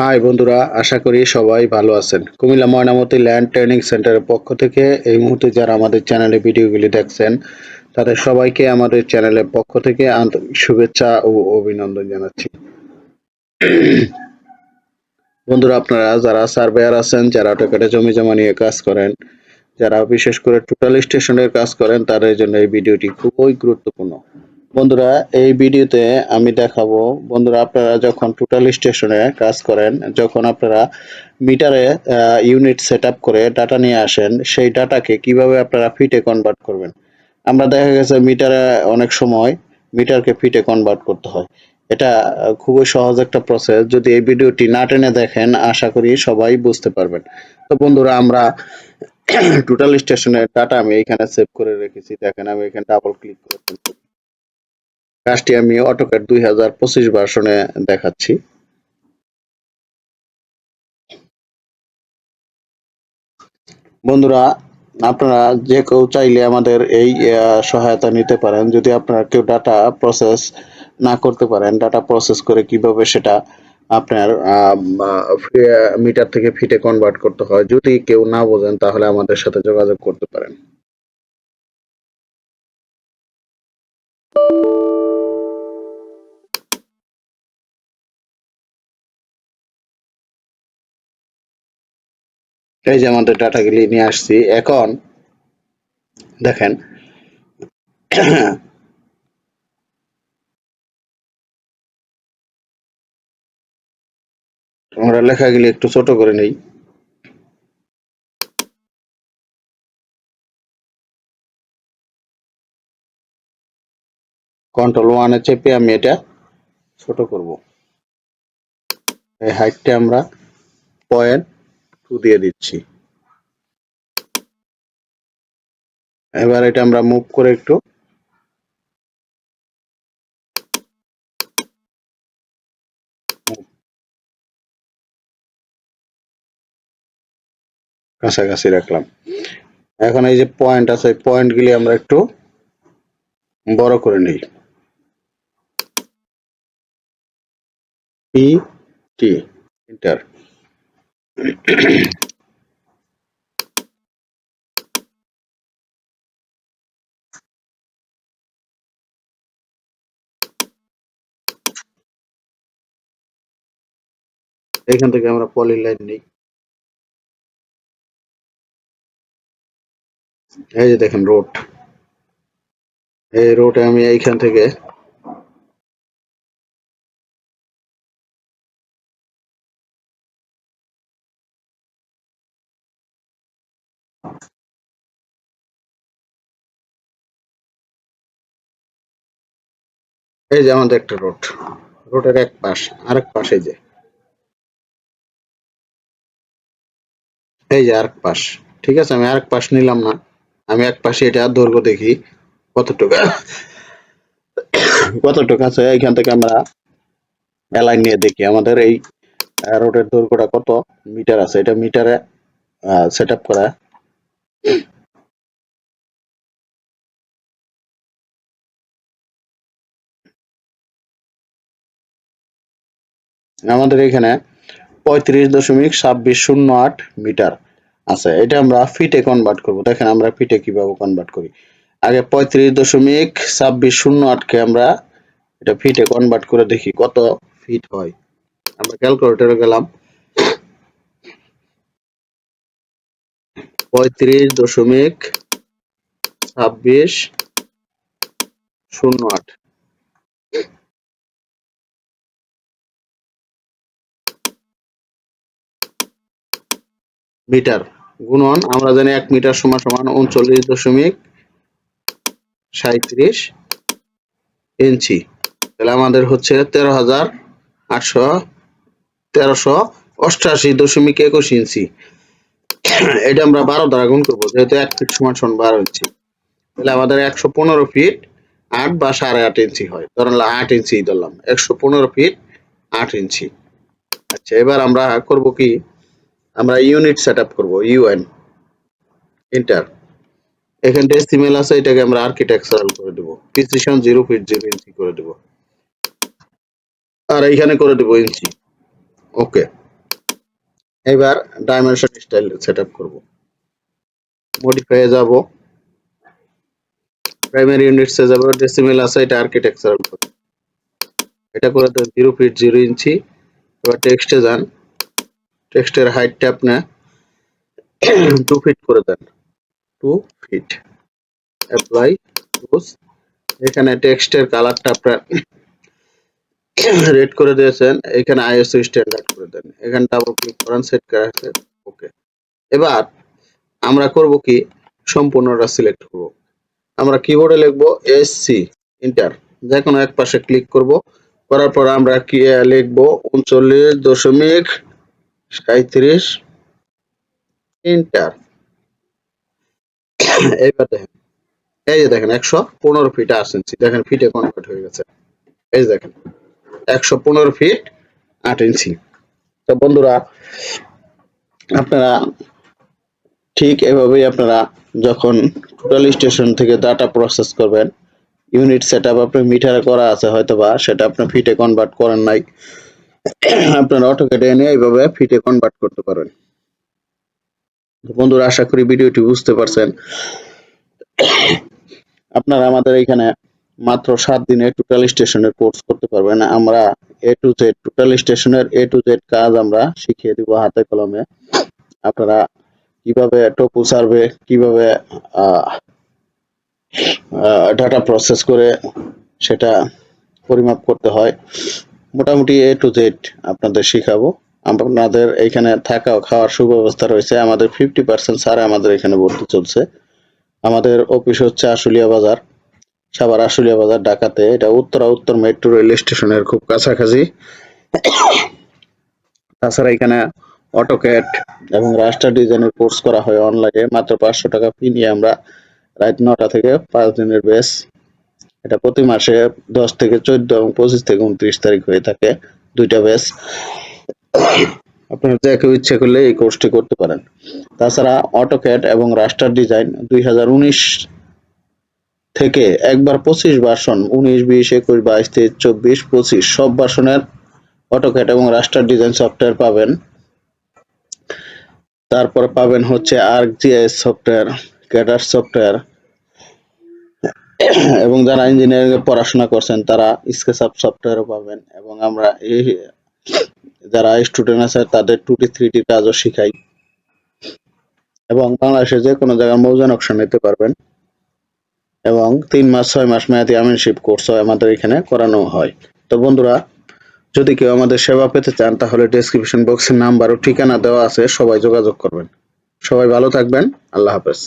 High বন্ধুরা, আশা করি সবাই ভালো আছেন। কুমিল্লা ময়নামতি ল্যান্ড ট্রেনিং সেন্টারের পক্ষ থেকে এই মুহূর্তে যারা আমাদের চ্যানেলে ভিডিওগুলি দেখছেন, তাদের সবাইকে আমাদের চ্যানেলের পক্ষ থেকে আন্তরিক শুভেচ্ছা ও অভিনন্দন জানাচ্ছি। বন্ধুরা, আপনারা যারা সার্ভেয়ার আছেন, যারা অটোকেটে জমি জমা নিয়ে কাজ করেন, যারা বিশেষ করে টোটাল স্টেশনের কাজ করেন, তাদের জন্য এই ভিডিওটি খুবই গুরুত্বপূর্ণ। বন্ধুরা, এই ভিডিওতে আমি দেখাবো, বন্ধুরা আপনারা যখন টোটাল স্টেশনে কাজ করেন, যখন আপনারা মিটারে ইউনিট সেট করে ডাটা নিয়ে আসেন, সেই ডাটাকে কীভাবে আপনারা ফিটে কনভার্ট করবেন? আমরা দেখা গেছে মিটারে অনেক সময় মিটারকে ফিটে কনভার্ট করতে হয়। এটা খুবই সহজ একটা প্রসেস যদি এই ভিডিওটি না টেনে দেখেন, আশা করি সবাই বুঝতে পারবেন। তো বন্ধুরা, আমরা টোটাল স্টেশনের ডাটা আমি এখানে সেভ করে রেখেছি। দেখেন, আমি এখানে ডাবল ক্লিক করে। কাজটি আমি অটোক্যাড দুই হাজার পঁচিশ ভার্সনে দেখাচ্ছি। বন্ধুরা, আপনারা যে কেউ চাইলে আমাদের এই সহায়তা নিতে পারেন। যদি আপনারা কেউ ডাটা প্রসেস না করতে পারেন, ডাটা প্রসেস করে কীভাবে সেটা আপনার মিটার থেকে ফিটে কনভার্ট করতে হয়, যদি কেউ না বোঝেন, তাহলে আমাদের সাথে যোগাযোগ করতে পারেন। এই যে আমাদের ডাটাগুলি নিয়ে আসছি, এখন দেখেন, আমরা লেখাগুলি একটু ছোট করে নেই। কন্ট্রোল ওয়ানে চেপে আমি এটা ছোট করব। এই হাইটটা আমরা পয়েন্ট টু দিয়ে দিচ্ছি। এবার এটা আমরা মুভ করে একটু। কাছাকাছি রাখলাম। এখন এই যে পয়েন্ট আছে পয়েন্ট গুলি আমরা একটু বড় করে নিই। পি টি এন্টার এখান থেকে আমরা পলি লাইন নিই। এই যে দেখেন রোড। এই রোডে আমি এইখান থেকে এই যে আমাদের একটা রোড, রোডের এক পাশ, আরেক পাশে যে। এই যে আরেক পাশ, ঠিক আছে? আমি আরেক পাশ নিলাম না। আমি এক পাশে এটা দৈর্ঘ্য দেখি, কতটুকু কতটুকু আছে? এইখান থেকে আমরা অ্যালাইন নিয়ে দেখি। আমাদের এই রোডের দৈর্ঘ্যটা কত? মিটার আছে। এটা মিটারে সেট আপ করা। আমাদের এখানে পঁয়ত্রিশ দশমিক ছাব্বিশ শূন্য আট মিটার আছে। এটা আমরা ফিটে কনভার্ট করব। দেখেন আমরা ফিটে কীভাবে কনভার্ট করি। আগে পঁয়ত্রিশ দশমিক ছাব্বিশ শূন্য আটকে আমরা এটা ফিটে কনভার্ট করে দেখি কত ফিট হয়। আমরা ক্যালকুলেটরে গেলাম। পঁয়ত্রিশ দশমিক ছাব্বিশ শূন্য আট। মিটার, গুণন, আমরা জানি এক মিটার সমান সমান উনচল্লিশ দশমিক সাঁত্রিশ ইঞ্চি। তাহলে আমাদের হচ্ছে তেরো হাজার আটশো তেরোশো অষ্টাশি দশমিক একুশ ইঞ্চি। এটা আমরা বারো দ্বারা গুণ করব, যেহেতু এক ফিট সমান সমান বারো ইঞ্চি। তাহলে আমাদের একশো পনেরো ফিট আট বা সাড়ে আট ইঞ্চি হয়। ধরেন আট ইঞ্চি ধরলাম, একশো পনেরো ফিট আট ইঞ্চি। আচ্ছা এবার আমরা করব কি? আমরা ইউনিট সেট আপ করব ইউএন ইন্টার এখানে ডেসিমেল আছে, এটাকে আমরা আর্কিটেকচারাল করে দেবো। Precision zero feet zero inch করে দেবো। আর এইখানে করে দেবো ইঞ্চি ওকে এবার ডাইমেনশন স্টাইল সেট আপ করব। মডিফাই যাব। প্রাইমারি ইউনিটসে যাব। ডেসিমেল আছে, এটা আর্কিটেকচারাল এটা করে দেন জিরো ফিট জিরো ইঞ্চি এবার টেক্সটে যান। টেক্সটের হাইটটা আপনি টু ফিট করে দেন। টু ফিট অ্যাপ্লাই এখানে টেক্সটের কালারটা আপনার রেড করে দিয়েছেন, এখানে আইএসও স্ট্যান্ডার্ড করে দেন। এখানে ডাবল ক্লিক করেন সেট করা আছে ওকে এবার আমরা করব কি? সম্পূর্ণটা সিলেক্ট করব। আমরা কিবোর্ডে লিখব এসসি ইন্টার যে কোনো এক পাশে ক্লিক করব। করার পর আমরা কি লিখব উনচল্লিশ দশমিক সাঁত্রিশ ইন্টার এইবার দেখেন, এই যে দেখেন, একশো পনেরো ফিট ইঞ্চি দেখেন ফিটে কনভার্ট হয়ে গেছে। এই দেখেন। একশো পনেরো ফিট আট ইঞ্চি তো বন্ধুরা, আপনারা ঠিক এভাবেই আপনারা যখন টোটাল স্টেশন থেকে ডাটা প্রসেস করবেন ইউনিট সেট আপ আপনার মিটারে করা আছে হয়তো বা সেটা আপনি ফিটে কনভার্ট করেন নাই, আপনারা অটোকেটে এনে এইভাবে ফিটে কনভার্ট করতে পারেন তো বন্ধুরা, আশা করি ভিডিওটি বুঝতে পারছেন। আপনারা আমাদের এখানে মাত্র সাত দিনে টোটাল স্টেশনের কোর্স করতে পারবেন। আমরা এ টু জেড টোটাল স্টেশনের এ টু জেড কাজ আমরা শিখিয়ে দিব হাতে কলমে। আপনারা কীভাবে টপু সার্ভে কীভাবে ডাটা প্রসেস করে সেটা পরিমাপ করতে হয়। মোটামুটি এ টু জেড আপনাদের শিখাবো। আপনাদের এখানে থাকা, খাওয়ার সুব্যবস্থা রয়েছে। আমাদের ফিফটি পার্সেন্ট ছাড়ে আমাদের এখানে ভর্তি চলছে। আমাদের অফিস হচ্ছে আশুলিয়া বাজার। সাভার আশুলিয়া বাজার, ঢাকাতে। এটা উত্তরা উত্তর মেট্রো রেল স্টেশনের খুব কাছাকাছি। তাছাড়া এখানে অটোক্যাট এবং রাস্টার ডিজাইনের কোর্স করা হয় অনলাইনে। মাত্র পাঁচশো টাকা ফি নিয়ে আমরা রাত নটা থেকে পাঁচ দিনের বেস। এটা প্রতি মাসে দশ থেকে চোদ্দ এবং পঁচিশ থেকে উনত্রিশ তারিখ হয়ে থাকে দুইটা বেস। আপনারা যে কেউ ইচ্ছে করলে এই কোর্সটি করতে পারেন। তাছাড়া অটোক্যাট এবং রাস্টার ডিজাইন দুই হাজার উনিশ থেকে একবার পঁচিশ ভার্সন উনিশ, বিশ, একুশ, বাইশ, তেইশ, চব্বিশ, পঁচিশ, সব ভার্সনের অটোক্যাট এবং রাস্টার ডিজাইন সফটওয়্যার পাবেন। তারপর পাবেন হচ্ছে আর্কজিএস সফটওয়্যার ক্যাডার সফটওয়্যার এবং যারা ইঞ্জিনিয়ারিং এ পড়াশোনা করছেন, তারা স্কেচআপ সফটওয়্যারও পাবেন। এবং আমরা এই, যারা স্টুডেন্ট আছে, তাদের টু ডি থ্রি ডি কাজও শিখাই। এবং বাংলাদেশে যে কোনো জায়গায় নকশা নিতে পারবেন। এবং তিন মাস, ছয় মাস মেয়াদি আমিনশিপ কোর্সও আমাদের এখানে করানো হয়। তো বন্ধুরা, যদি কেউ আমাদের সেবা পেতে চান, তাহলে ডেসক্রিপশন বক্সের নাম্বার ও ঠিকানা দেওয়া আছে, সবাই যোগাযোগ করবেন। সবাই ভালো থাকবেন, আল্লাহ হাফেজ।